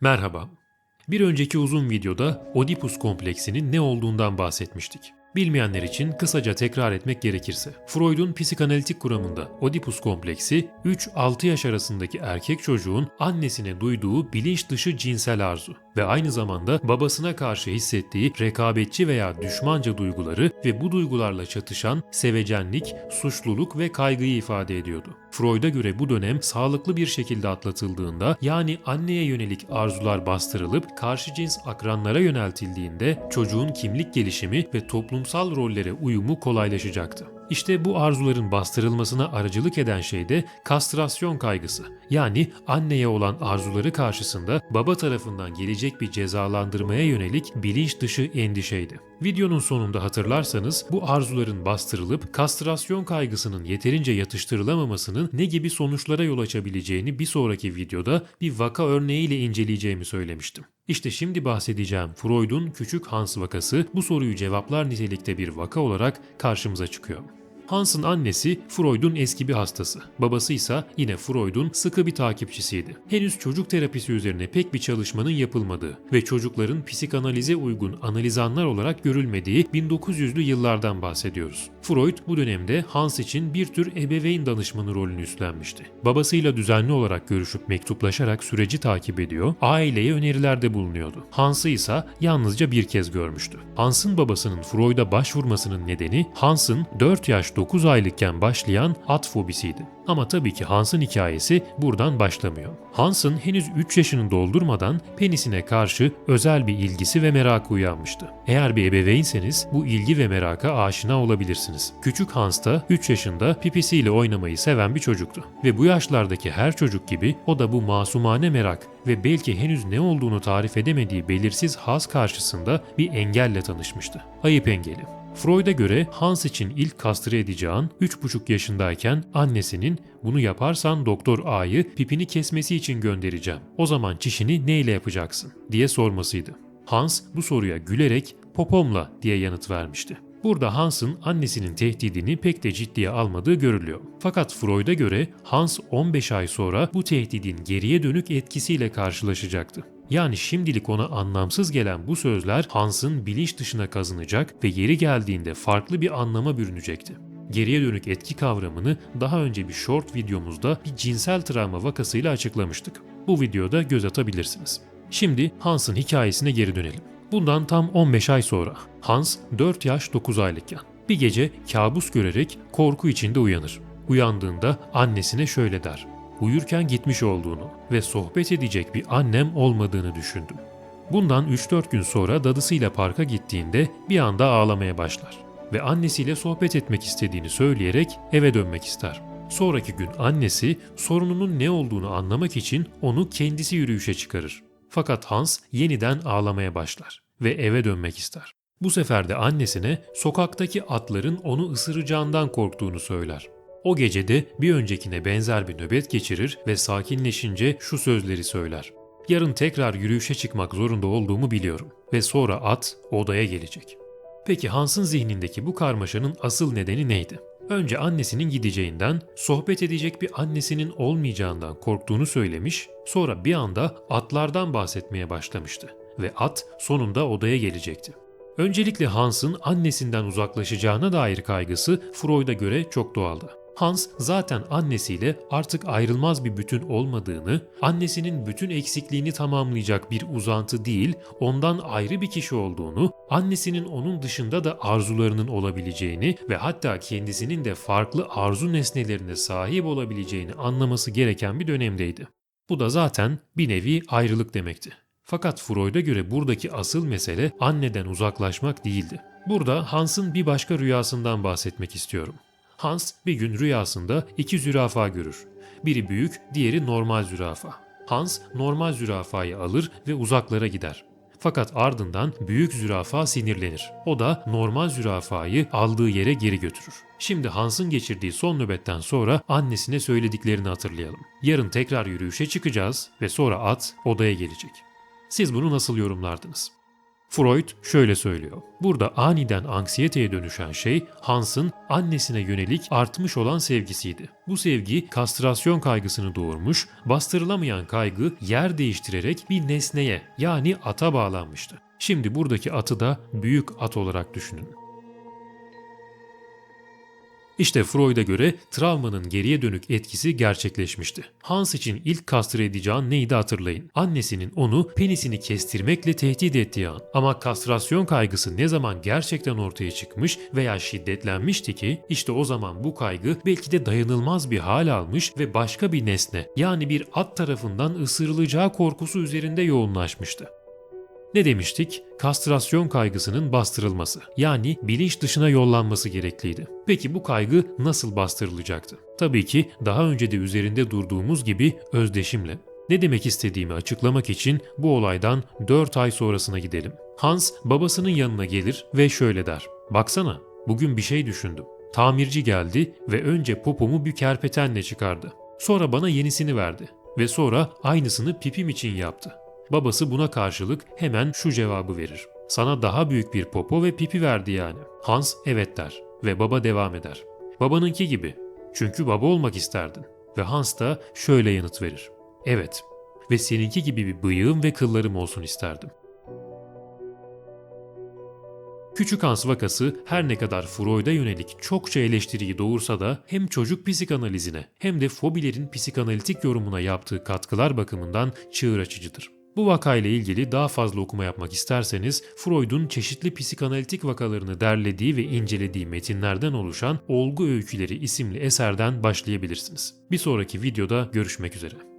Merhaba. Bir önceki uzun videoda Oedipus kompleksinin ne olduğundan bahsetmiştik. Bilmeyenler için kısaca tekrar etmek gerekirse, Freud'un psikanalitik kuramında Oedipus kompleksi 3-6 yaş arasındaki erkek çocuğun annesine duyduğu bilinç dışı cinsel arzu ve aynı zamanda babasına karşı hissettiği rekabetçi veya düşmanca duyguları ve bu duygularla çatışan sevecenlik, suçluluk ve kaygıyı ifade ediyordu. Freud'a göre bu dönem sağlıklı bir şekilde atlatıldığında yani anneye yönelik arzular bastırılıp karşı cins akranlara yöneltildiğinde çocuğun kimlik gelişimi ve toplumsal rollere uyumu kolaylaşacaktı. İşte bu arzuların bastırılmasına aracılık eden şey de kastrasyon kaygısı. Yani anneye olan arzuları karşısında baba tarafından gelecek bir cezalandırmaya yönelik bilinç dışı endişeydi. Videonun sonunda hatırlarsanız bu arzuların bastırılıp kastrasyon kaygısının yeterince yatıştırılamamasının ne gibi sonuçlara yol açabileceğini bir sonraki videoda bir vaka örneğiyle inceleyeceğimi söylemiştim. İşte şimdi bahsedeceğim Freud'un Küçük Hans vakası bu soruyu cevaplar nitelikte bir vaka olarak karşımıza çıkıyor. Hans'ın annesi Freud'un eski bir hastası. Babası ise yine Freud'un sıkı bir takipçisiydi. Henüz çocuk terapisi üzerine pek bir çalışmanın yapılmadığı ve çocukların psikanalize uygun analizanlar olarak görülmediği 1900'lü yıllardan bahsediyoruz. Freud bu dönemde Hans için bir tür ebeveyn danışmanı rolünü üstlenmişti. Babasıyla düzenli olarak görüşüp mektuplaşarak süreci takip ediyor, aileye önerilerde bulunuyordu. Hans'ı ise yalnızca bir kez görmüştü. Hans'ın babasının Freud'a başvurmasının nedeni Hans'ın 4 yaş 9 aylıkken başlayan at fobisiydi. Ama tabii ki Hans'ın hikayesi buradan başlamıyor. Hans'ın henüz 3 yaşını doldurmadan penisine karşı özel bir ilgisi ve merakı uyanmıştı. Eğer bir ebeveynseniz bu ilgi ve meraka aşina olabilirsiniz. Küçük Hans da 3 yaşında pipisiyle oynamayı seven bir çocuktu. Ve bu yaşlardaki her çocuk gibi o da bu masumane merak ve belki henüz ne olduğunu tarif edemediği belirsiz haz karşısında bir engelle tanışmıştı. Ayıp engeli. Freud'a göre Hans için ilk kastre edici an 3,5 yaşındayken annesinin bunu yaparsan Doktor A'yı pipini kesmesi için göndereceğim. O zaman çişini neyle yapacaksın diye sormasıydı. Hans bu soruya gülerek popomla diye yanıt vermişti. Burada Hans'ın annesinin tehdidini pek de ciddiye almadığı görülüyor. Fakat Freud'a göre Hans 15 ay sonra bu tehdidin geriye dönük etkisiyle karşılaşacaktı. Yani şimdilik ona anlamsız gelen bu sözler Hans'ın bilinç dışına kazınacak ve yeri geldiğinde farklı bir anlama bürünecekti. Geriye dönük etki kavramını daha önce bir short videomuzda bir cinsel travma vakasıyla açıklamıştık. Bu videoda göz atabilirsiniz. Şimdi Hans'ın hikayesine geri dönelim. Bundan tam 15 ay sonra Hans 4 yaş 9 aylıkken bir gece kabus görerek korku içinde uyanır. Uyandığında annesine şöyle der uyurken gitmiş olduğunu ve sohbet edecek bir annem olmadığını düşündüm. Bundan 3-4 gün sonra dadısıyla parka gittiğinde bir anda ağlamaya başlar ve annesiyle sohbet etmek istediğini söyleyerek eve dönmek ister. Sonraki gün annesi sorununun ne olduğunu anlamak için onu kendisi yürüyüşe çıkarır. Fakat Hans yeniden ağlamaya başlar ve eve dönmek ister. Bu sefer de annesine sokaktaki atların onu ısıracağından korktuğunu söyler. O gece de bir öncekine benzer bir nöbet geçirir ve sakinleşince şu sözleri söyler. Yarın tekrar yürüyüşe çıkmak zorunda olduğumu biliyorum ve sonra at odaya gelecek. Peki Hans'ın zihnindeki bu karmaşanın asıl nedeni neydi? Önce annesinin gideceğinden, sohbet edecek bir annesinin olmayacağından korktuğunu söylemiş, sonra bir anda atlardan bahsetmeye başlamıştı ve at sonunda odaya gelecekti. Öncelikle Hans'ın annesinden uzaklaşacağına dair kaygısı Freud'a göre çok doğaldı. Hans zaten annesiyle artık ayrılmaz bir bütün olmadığını, annesinin bütün eksikliğini tamamlayacak bir uzantı değil, ondan ayrı bir kişi olduğunu, annesinin onun dışında da arzularının olabileceğini ve hatta kendisinin de farklı arzu nesnelerine sahip olabileceğini anlaması gereken bir dönemdeydi. Bu da zaten bir nevi ayrılık demekti. Fakat Freud'a göre buradaki asıl mesele anneden uzaklaşmak değildi. Burada Hans'ın bir başka rüyasından bahsetmek istiyorum. Hans bir gün rüyasında iki zürafa görür. Biri büyük, diğeri normal zürafa. Hans normal zürafayı alır ve uzaklara gider. Fakat ardından büyük zürafa sinirlenir. O da normal zürafayı aldığı yere geri götürür. Şimdi Hans'ın geçirdiği son nöbetten sonra annesine söylediklerini hatırlayalım. Yarın tekrar yürüyüşe çıkacağız ve sonra at odaya gelecek. Siz bunu nasıl yorumlardınız? Freud şöyle söylüyor. Burada aniden anksiyeteye dönüşen şey Hans'ın annesine yönelik artmış olan sevgisiydi. Bu sevgi kastrasyon kaygısını doğurmuş, bastırılamayan kaygı yer değiştirerek bir nesneye yani ata bağlanmıştı. Şimdi buradaki atı da büyük at olarak düşünün. İşte Freud'a göre travmanın geriye dönük etkisi gerçekleşmişti. Hans için ilk kastre edici an neydi hatırlayın. Annesinin onu penisini kestirmekle tehdit ettiği an. Ama kastrasyon kaygısı ne zaman gerçekten ortaya çıkmış veya şiddetlenmişti ki işte o zaman bu kaygı belki de dayanılmaz bir hal almış ve başka bir nesne yani bir at tarafından ısırılacağı korkusu üzerinde yoğunlaşmıştı. Ne demiştik? Kastrasyon kaygısının bastırılması. Yani bilinç dışına yollanması gerekliydi. Peki bu kaygı nasıl bastırılacaktı? Tabii ki daha önce de üzerinde durduğumuz gibi özdeşimle. Ne demek istediğimi açıklamak için bu olaydan 4 ay sonrasına gidelim. Hans babasının yanına gelir ve şöyle der. Baksana bugün bir şey düşündüm. Tamirci geldi ve önce popomu bir kerpetenle çıkardı. Sonra bana yenisini verdi ve sonra aynısını pipim için yaptı. Babası buna karşılık hemen şu cevabı verir. Sana daha büyük bir popo ve pipi verdi yani. Hans evet der ve baba devam eder. Babanınki gibi. Çünkü baba olmak isterdin. Ve Hans da şöyle yanıt verir. Evet ve seninki gibi bir bıyığım ve kıllarım olsun isterdim. Küçük Hans vakası her ne kadar Freud'a yönelik çokça eleştiriyi doğursa da hem çocuk psikanalizine hem de fobilerin psikanalitik yorumuna yaptığı katkılar bakımından çığır açıcıdır. Bu vakayla ilgili daha fazla okuma yapmak isterseniz Freud'un çeşitli psikanalitik vakalarını derlediği ve incelediği metinlerden oluşan Olgu Öyküleri isimli eserden başlayabilirsiniz. Bir sonraki videoda görüşmek üzere.